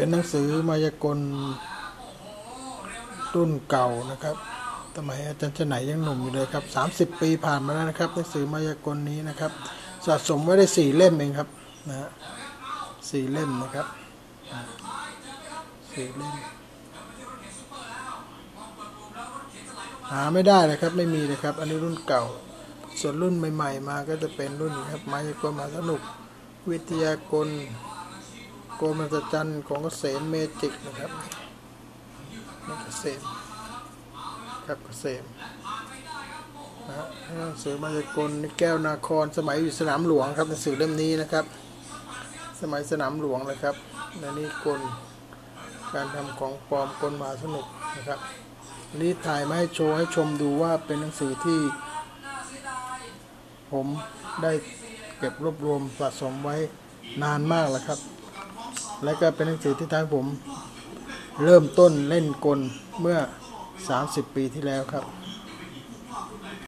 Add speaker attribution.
Speaker 1: เป็นหนังสือมายากลรุ่นเก่านะครับสมัยอาจารย์ชไหนยังหนุ่มอยู่เลยครับ 30 ปีผ่านมาแล้วนะครับ หนังสือมายากลนี้นะครับ สะสมไว้ได้สี่เล่มเองครับนะฮะสี่เล่มนะครับสี่เล่มหาไม่ได้เลยครับไม่มีเลยครับ อันนี้รุ่นเก่า ส่วนรุ่นใหม่ ๆ มาก็จะเป็นรุ่นนะครับมายากลมาสนุกวิทยากล กลมหัศจรรย์ของเกษมเมจิกนะครับนี่เกษมครับเกษมนะฮะหนังสือมายากลแก้วนาครสมัยอยู่สนามหลวงครับหนังสือเล่มนี้นะครับ สมัยสนามหลวงเลยครับและนี่กลการทำของปลอมกลมหาสนุกนะครับนนี้ถ่ายมาให้โชว์ให้ชมดูว่าเป็นหนังสือที่ ผมได้เก็บรวบรวมสะสมไว้นานมากแล้วครับ และก็เป็นหนังสือที่ทางผมเริ่มต้นเล่นกลเมื่อ 30 ปีที่แล้วครับ